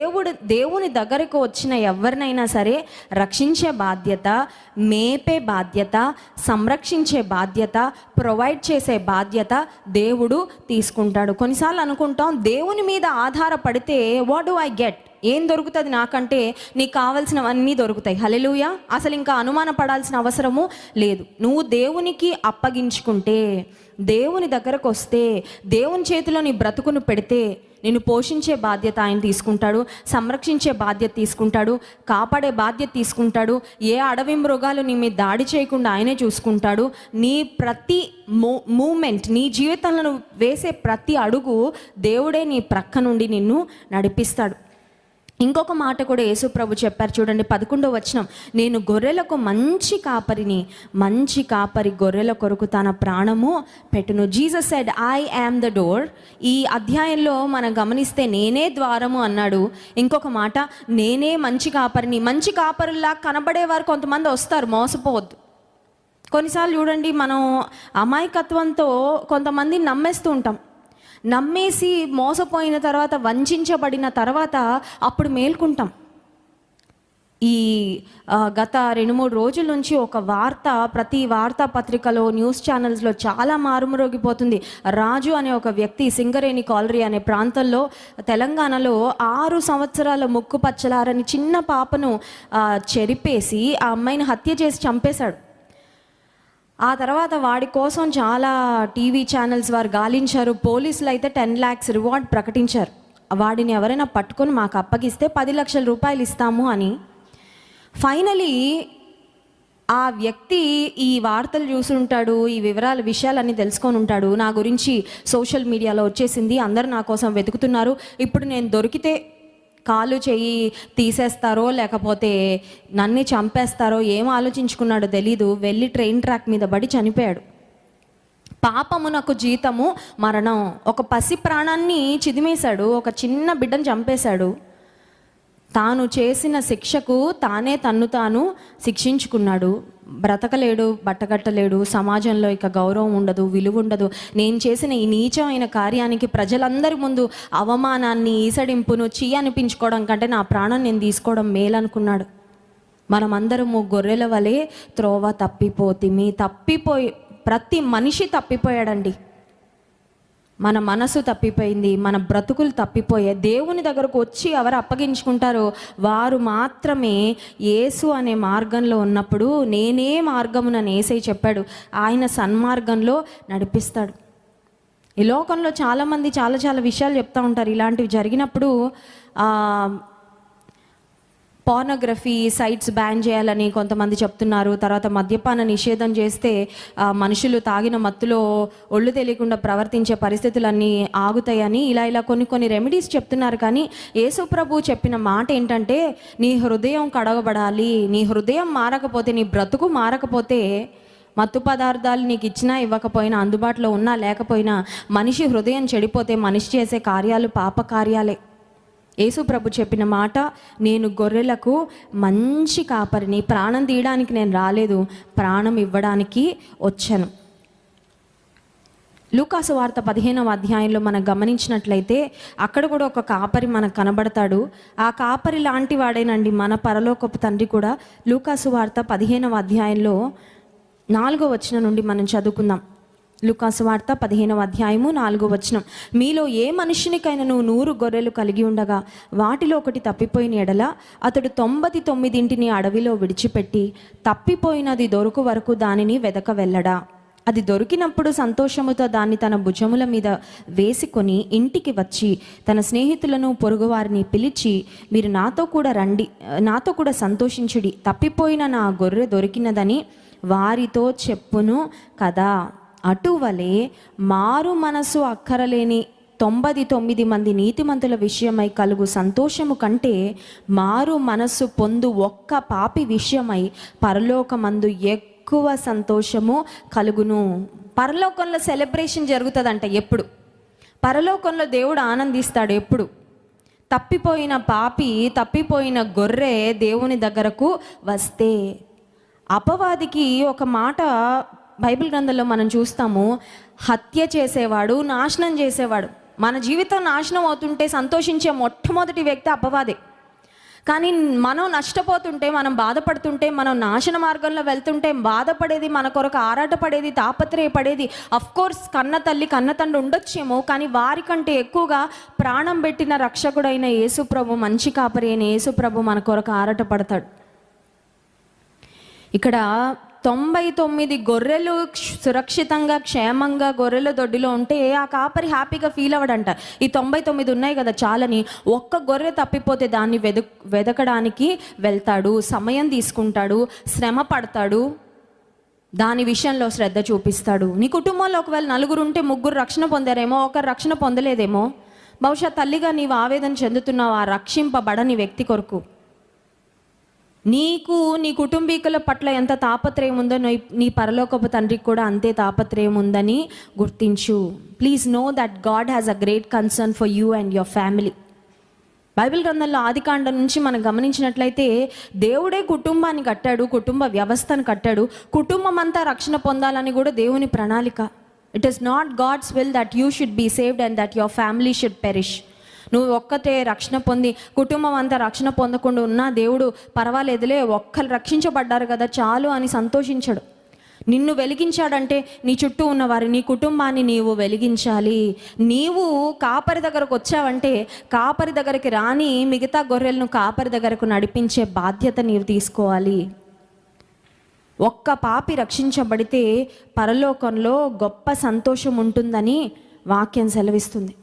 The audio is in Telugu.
దేవుడు దేవుని దగ్గరకు వచ్చిన ఎవరినైనా సరే రక్షించే బాధ్యత మేపే బాధ్యత సంరక్షించే బాధ్యత ప్రొవైడ్ చేసే బాధ్యత దేవుడు తీసుకుంటాడు. కొన్నిసార్లు అనుకుంటాం దేవుని మీద ఆధారపడితే వాట్ డు ఐ గెట్ ఏం దొరుకుతుంది నాకంటే? నీకు కావాల్సినవన్నీ దొరుకుతాయి. హలెలుయ అసలు ఇంకా అనుమాన పడాల్సిన అవసరము లేదు. నువ్వు దేవునికి అప్పగించుకుంటే దేవుని దగ్గరకు వస్తే దేవుని చేతిలో నీ బ్రతుకును పెడితే నిన్ను పోషించే బాధ్యత ఆయన తీసుకుంటాడు సంరక్షించే బాధ్యత తీసుకుంటాడు కాపాడే బాధ్యత తీసుకుంటాడు ఏ అడవి మృగాలు నీ మీద దాడి చేయకుండా ఆయనే చూసుకుంటాడు. నీ ప్రతి మూ మూమెంట్ నీ జీవితంలో వేసే ప్రతి అడుగు దేవుడే నీ ప్రక్క నుండి నిన్ను నడిపిస్తాడు. ఇంకొక మాట కూడా యేసుప్రభు చెప్పారు. చూడండి పదకొండో వచనం. నేను గొర్రెలకు మంచి కాపరిని మంచి కాపరి గొర్రెల కొరకు తన ప్రాణము పెట్టును. Jesus said I am the door ఈ అధ్యాయంలో మనం గమనిస్తే నేనే ద్వారము అన్నాడు. ఇంకొక మాట నేనే మంచి కాపరిని. మంచి కాపరులా కనబడేవారు కొంతమంది వస్తారు మోసపోవద్దు. కొన్నిసార్లు చూడండి మనం అమాయకత్వంతో కొంతమంది నమ్మేస్తూ ఉంటాం. నమ్మేసి మోసపోయిన తర్వాత వంచబడిన తర్వాత అప్పుడు మేల్కుంటాం. ఈ గత రెండు మూడు రోజుల నుంచి ఒక వార్త ప్రతి వార్తాపత్రికలో న్యూస్ ఛానల్స్లో చాలా మారుమరోగిపోతుంది. రాజు అనే ఒక వ్యక్తి సింగరేణి కాలరీ అనే ప్రాంతంలో తెలంగాణలో ఆరు సంవత్సరాల ముక్కు పచ్చలారని చిన్న పాపను చెరిపేసి ఆ అమ్మాయిని హత్య చేసి చంపేశాడు. ఆ తర్వాత వాడి కోసం చాలా టీవీ ఛానల్స్ వారు గాలించారు. పోలీసులు అయితే టెన్ ల్యాక్స్ రివార్డ్ ప్రకటించారు. వాడిని ఎవరైనా పట్టుకొని మాకు అప్పగిస్తే పది లక్షల రూపాయలు ఇస్తాము అని. ఫైనలీ ఆ వ్యక్తి ఈ వార్తలు చూసుంటాడు ఈ వివరాల విషయాలన్నీ తెలుసుకొని ఉంటాడు. నా గురించి సోషల్ మీడియాలో వచ్చేసింది. అందరు నా కోసం వెతుకుతున్నారు. ఇప్పుడు నేను దొరికితే కాలు చెయ్యి తీసేస్తారో లేకపోతే నన్ను చంపేస్తారో ఏం ఆలోచించుకున్నాడో తెలీదు. వెళ్ళి ట్రైన్ ట్రాక్ మీద పడి చనిపోయాడు. పాపమునకు జీతము మరణం. ఒక పసి ప్రాణాన్ని చిదిమేశాడు. ఒక చిన్న బిడ్డను చంపేశాడు. తాను చేసిన శిక్షకు తానే తన్ను తాను శిక్షించుకున్నాడు. బ్రతకలేడు బట్టగట్టలేడు సమాజంలో ఇక గౌరవం ఉండదు విలువ ఉండదు. నేను చేసిన ఈ నీచమైన కార్యానికి ప్రజలందరి ముందు అవమానాన్ని ఈసడింపును చీ అనిపించుకోవడం కంటే నా ప్రాణం నేను తీసుకోవడం మేలనుకున్నాడు. మనమందరము గొర్రెల వలె త్రోవ తప్పిపోతిమి తప్పిపోయి ప్రతి మనిషి తప్పిపోయాడండి. మన మనసు తప్పిపోయింది మన బ్రతుకులు తప్పిపోయే దేవుని దగ్గరకు వచ్చి ఎవరు అప్పగించుకుంటారో వారు మాత్రమే యేసు అనే మార్గంలో ఉన్నప్పుడు నేనే మార్గమునని ఏసై చెప్పాడు. ఆయన సన్మార్గంలో నడిపిస్తాడు. ఈ లోకంలో చాలామంది చాలా చాలా విషయాలు చెప్తూ ఉంటారు. ఇలాంటివి జరిగినప్పుడు పోర్నోగ్రఫీ సైట్స్ బ్యాన్ చేయాలని కొంతమంది చెప్తున్నారు. తర్వాత మద్యపాన నిషేధం చేస్తే మనుషులు తాగిన మత్తులో ఒళ్ళు తెలియకుండా ప్రవర్తించే పరిస్థితులన్నీ ఆగుతాయని ఇలా ఇలా కొన్ని కొన్ని రెమెడీస్ చెప్తున్నారు. కానీ యేసుప్రభు చెప్పిన మాట ఏంటంటే నీ హృదయం కడగబడాలి నీ హృదయం మారకపోతే నీ బ్రతుకు మారకపోతే మత్తు పదార్థాలు నీకు ఇచ్చినా ఇవ్వకపోయినా అందుబాటులో ఉన్నా లేకపోయినా మనిషి హృదయం చెడిపోతే మనిషి చేసే కార్యాలు పాప కార్యాలే యేసు ప్రభు చెప్పిన మాట నేను గొర్రెలకు మంచి కాపరిని ప్రాణం తీయడానికి నేను రాలేదు ప్రాణం ఇవ్వడానికి వచ్చాను. లూకాసు వార్త పదిహేనవ అధ్యాయంలో మనం గమనించినట్లయితే అక్కడ కూడా ఒక కాపరి మనకు కనబడతాడు. ఆ కాపరి లాంటి వాడేనండి మన పరలోకపు తండ్రి కూడా. లూకాసు వార్త పదిహేనవ అధ్యాయంలో నాలుగో వచనం నుండి మనం చదువుకుందాం. లుకాసు వార్త పదిహేనవ అధ్యాయము నాలుగో వచనం. మీలో ఏ మనిషినికైనా నువ్వు నూరు గొర్రెలు కలిగి ఉండగా వాటిలో ఒకటి తప్పిపోయిన ఎడల అతడు తొంభై తొమ్మిదింటిని అడవిలో విడిచిపెట్టి తప్పిపోయినది దొరుకు వరకు దానిని వెదక వెళ్ళడా. అది దొరికినప్పుడు సంతోషముతో దాన్ని తన భుజముల మీద వేసుకొని ఇంటికి వచ్చి తన స్నేహితులను పొరుగువారిని పిలిచి మీరు నాతో కూడా రండి నాతో కూడా సంతోషించుడి తప్పిపోయిన నా గొర్రె దొరికినదని వారితో చెప్పును కదా. అటువలే మారు మనసు అక్కరలేని తొంభై తొమ్మిది మంది నీతిమంతుల విషయమై కలుగు సంతోషము కంటే మారు మనస్సు పొందు ఒక్క పాపి విషయమై పరలోకమందు ఎక్కువ సంతోషము కలుగును. పరలోకంలో సెలబ్రేషన్ జరుగుతుందంట ఎప్పుడు? పరలోకంలో దేవుడు ఆనందిస్తాడు ఎప్పుడు? తప్పిపోయిన పాపి తప్పిపోయిన గొర్రె దేవుని దగ్గరకు వస్తే అపవాదికి ఒక మాట బైబిల్ గ్రంథంలో మనం చూస్తాము హత్య చేసేవాడు నాశనం చేసేవాడు. మన జీవితం నాశనం అవుతుంటే సంతోషించే మొట్టమొదటి వ్యక్తి అపవాదే. కానీ మనం నష్టపోతుంటే మనం బాధపడుతుంటే మనం నాశన మార్గంలో వెళ్తుంటే బాధపడేది మన కొరకు ఆరాటపడేది తాపత్రయపడేది అఫ్కోర్స్ కన్న తల్లి కన్న తండ్రి ఉండొచ్చేమో కానీ వారికంటే ఎక్కువగా ప్రాణం పెట్టిన రక్షకుడైన యేసుప్రభు మంచి కాపరి అయిన యేసుప్రభు మన కొరకు ఆరాటపడతాడు. ఇక్కడ తొంభై తొమ్మిది గొర్రెలు సురక్షితంగా క్షేమంగా గొర్రెల దొడ్డిలో ఉంటే ఆ కాపరి హ్యాపీగా ఫీల్ అవ్వడంట. ఈ తొంభై తొమ్మిది ఉన్నాయి కదా చాలని. ఒక్క గొర్రె తప్పిపోతే దాన్ని వెదు వెదకడానికి వెళ్తాడు సమయం తీసుకుంటాడు శ్రమ పడతాడు దాని విషయంలో శ్రద్ధ చూపిస్తాడు. నీ కుటుంబంలో ఒకవేళ నలుగురు ఉంటే ముగ్గురు రక్షణ పొందారేమో ఒకరు రక్షణ పొందలేదేమో? బహుశా తల్లిగా నీవు ఆవేదన చెందుతున్నావు ఆ రక్షింపబడని వ్యక్తి కొరకు. నీకు నీ కుటుంబీకుల పట్ల ఎంత తాపత్రయం ఉందో నీ- నీ పరలోకపు తండ్రికి కూడా అంతే తాపత్రయం ఉందని గుర్తించు. Please know that God has a great concern for you and your family Bible గ్రంథంలో ఆదికాండం నుంచి మనం గమనించినట్లయితే దేవుడే కుటుంబాన్ని కట్టాడు కుటుంబ వ్యవస్థను కట్టాడు కుటుంబం అంతా రక్షణ పొందాలని కూడా దేవుని ప్రణాళిక. It is not God's will that you should be saved and that your family should perish నువ్వు ఒక్కతే రక్షణ పొంది కుటుంబం అంతా రక్షణ పొందకుండా ఉన్నా దేవుడు పర్వాలేదులే ఒక్కరు రక్షించబడ్డారు కదా చాలు అని సంతోషించడు. నిన్ను వెలిగించాడంటే నీ చుట్టూ ఉన్నవారు నీ కుటుంబాన్ని నీవు వెలిగించాలి. నీవు కాపరి దగ్గరకు వచ్చావంటే కాపరి దగ్గరికి రాని మిగతా గొర్రెలను కాపరి దగ్గరకు నడిపించే బాధ్యత నీవు తీసుకోవాలి. ఒక్క పాపి రక్షించబడితే పరలోకంలో గొప్ప సంతోషం ఉంటుందని వాక్యం సెలవిస్తుంది.